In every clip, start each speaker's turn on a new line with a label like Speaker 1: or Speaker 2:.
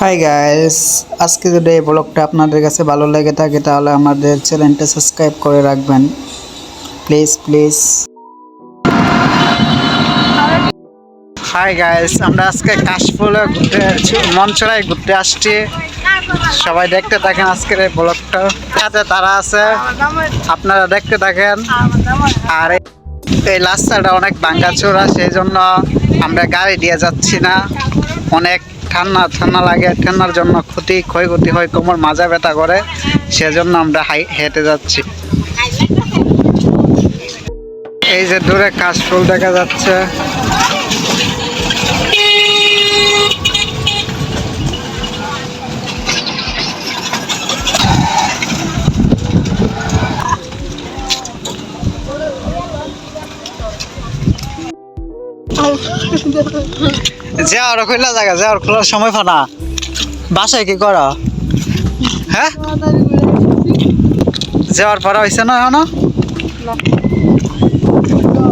Speaker 1: Hi guys আজকে যদি এই ব্লগটা আপনাদের কাছে ভালো লেগে থাকে তাহলে আমাদের চ্যানেলটা সাবস্ক্রাইব করে রাখবেন। প্লিজ প্লিজ হাই গাইস আমরা আজকে কাশফুলে ঘুরতে মঞ্চরায় ঘুরতে আসছি। সবাই দেখতে থাকেন আজকের এই ব্লগটা। সাথে তারা আছে, আপনারা দেখতে থাকেন। আর এই- এই রাস্তাটা অনেক ভাঙ্গাচোরা, সেই জন্য আমরা গাড়ি দিয়ে যাচ্ছি না। অনেক ঠান্ডা ঠান্ডা লাগে, ঠান্ডার জন্য ক্ষতি, ক্ষয়ক্ষতি হয়, কোমর মাজা ব্যথা করে, সেজন্য আমরা হেঁটে যাচ্ছি। এই যে দূরে কাশফুল দেখা যাচ্ছে। যাওয়ার খোলা জায়গা, যাওয়ার খোলার সময় ফানা বাসায় কি করো? হ্যাঁ? যাওয়ার পর হয়েছে না এখনও?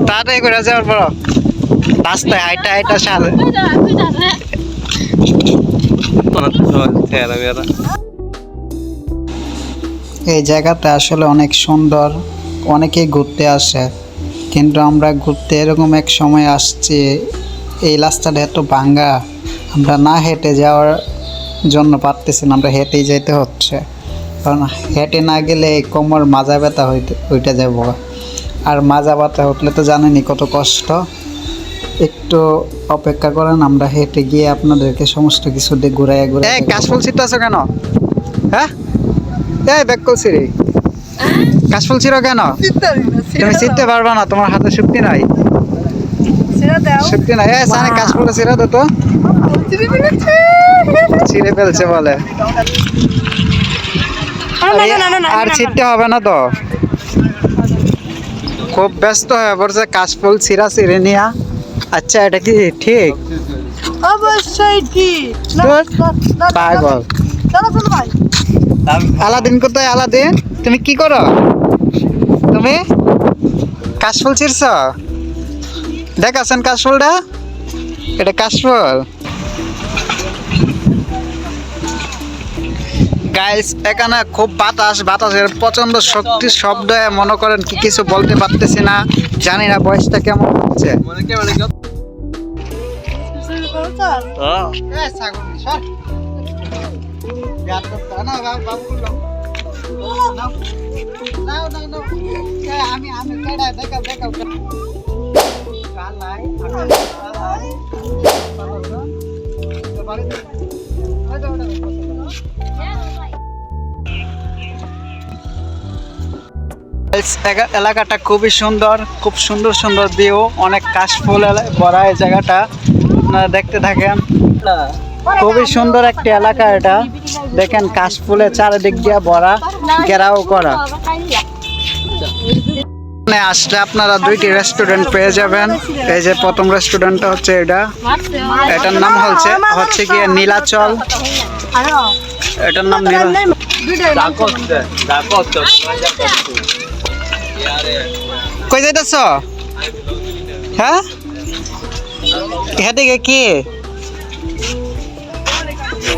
Speaker 1: তাড়াতাড়ি করে যাওয়ার পর। রাস্তায় হাইটা হাইটা সাল। এই জায়গাটা আসলে অনেক সুন্দর, অনেকেই ঘুরতে আসে। কিন্তু আমরা ঘুরতে এরকম এক সময় আসছি এই রাস্তাটা এত ভাঙ্গা আমরা না হেঁটে যাওয়ার জন্য পারতেছি না আমরা হেঁটেই যেতে হচ্ছে। কারণ হেঁটে না গেলে এই কোমর মাজা ব্যথা হইতে ওইটা যাব। আর মাজা ব্যথা উঠলে তো জানেনই কত কষ্ট। একটু অপেক্ষা করেন আমরা হেঁটে গিয়ে আপনাদেরকে সমস্ত কিছু দিয়ে ঘুরাই ঘুরাই এই কাশফুল ছিটতে আছো কেন? হ্যাঁ? এই ব্যাক করছি রে কাশফুল ছিল কেন তুমি ছিটতে পারবা না তোমার হাতে শক্তি নাই শক্তি নাই সানে কাশফুল ছিড়ে দে তো ছিঁড়ে ফেলছে বলে আর ছিটতে হবে না তো খুব ব্যস্ত হয়ে পড়ছে কাশফুল ছিঁড়া ছিঁড়ে নিয়া আচ্ছা এটা কি ঠিক
Speaker 2: অবশ্যই ঠিক
Speaker 1: পাগল আলাদিন কোথায় আলাদিন তুমি কি করো তুমি? কাশফুল ছিড়ছ? দেখাছেন কাশফুলটা। এটা কাশফুল। গাইস এখানে খুব বাতাস বাতাসের প্রচণ্ড শক্তি শব্দ মনে করেন কি কিছু বলতে পারতেছি না। জানি না বয়সটা কেমন হচ্ছে।
Speaker 2: শুরু
Speaker 1: এলাকাটা খুবই সুন্দর, খুব সুন্দর সুন্দর দিয়েও অনেক কাশফুল ভরা এই জায়গাটা। আপনারা দেখতে থাকেন। খুবই সুন্দর একটি এলাকা এটা। দেখেন কাশফুলে চারিদিক দিয়ে ভরা, ঘেরাও করা। এখানে আসলে আপনারা দুইটি রেস্টুরেন্ট পেয়ে যাবেন। এই যে প্রথম রেস্টুরেন্টটা হচ্ছে এটা। এটার নাম হচ্ছে হচ্ছে গিয়ে নীলাচল। এটার নাম কই যাইতেছ? হ্যাঁ? এদিকে কি?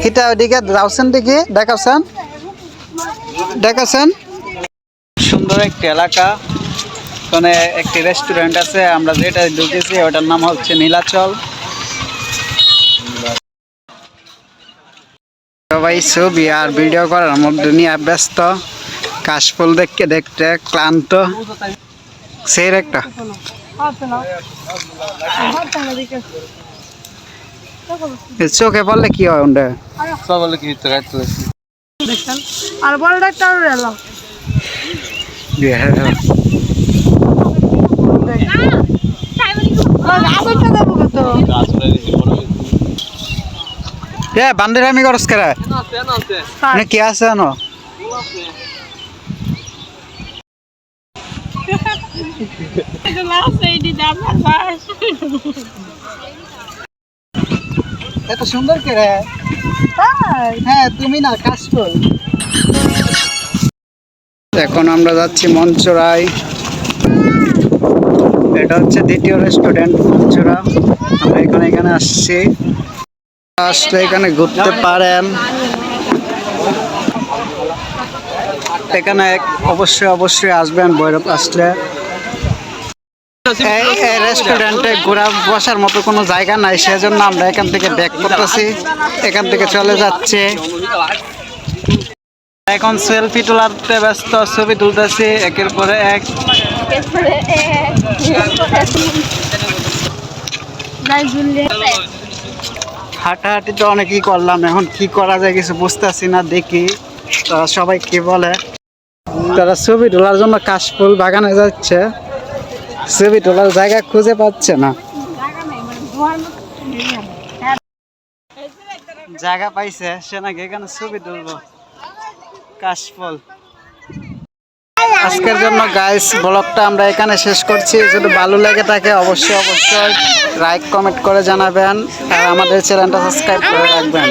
Speaker 1: এটা ওদিকে যাওছেন দেখি, দেখাচ্ছেন? দেখাচ্ছেন? সুন্দর একটি এলাকা। ওখানে একটি রেস্টুরেন্ট আছে আমরা যেটা ঢুকেছি ওটার নাম হচ্ছে নীলাচল। সবাই ছবি আর ভিডিও করার মধ্যে নিয়ে ব্যস্ত। কাশফুল দেখতে দেখতে ক্লান্ত। সেই একটা। চোখে পড়লে কি হয় ওটা?
Speaker 2: আর বড় ডাক্তার।
Speaker 1: এ বান্দির আমি করস করে মানে কি আছে জানো? এত সুন্দর করে
Speaker 2: তাই
Speaker 1: হ্যাঁ তুমি না কাশফুল এখন আমরা যাচ্ছি মঞ্চরায় এটা হচ্ছে দ্বিতীয় রেস্টুরেন্ট মঞ্চরা আমরা এখানে এখানে আসছি। আসলে এখানে ঘুরতে পারেন। এখানে অবশ্যই অবশ্যই আসবেন ভৈরব আসলে। এই রেস্টুরেন্টে ঘোরা বসার মতো কোনো জায়গা নাই, সেজন্য আমরা এখান থেকে ব্যাক করতেছি। এখান থেকে চলে যাচ্ছে। এখন সেলফি তোলাতে ব্যস্ত, ছবি তুলতেছি। একের পরে এক। হাঁটাহাঁটি তো অনেকই করলাম, এখন কি করা যায় কিছু বুঝতেছি না, দেখি। তারা সবাই কি বলে? তারা ছবি তোলার জন্য কাশফুল বাগানে যাচ্ছে। ছবি তোলার জায়গা খুঁজে পাচ্ছে না। জায়গা পাইছে, সে নাকি এখানে ছবি তুলবো। কাশফুল। আজকের জন্য গাইস ব্লগটা আমরা এখানে শেষ করছি। যদি ভালো লাগে থাকে, অবশ্যই অবশ্যই লাইক কমেন্ট করে জানাবেন। আর আমাদের চ্যানেলটা সাবস্ক্রাইব করে রাখবেন।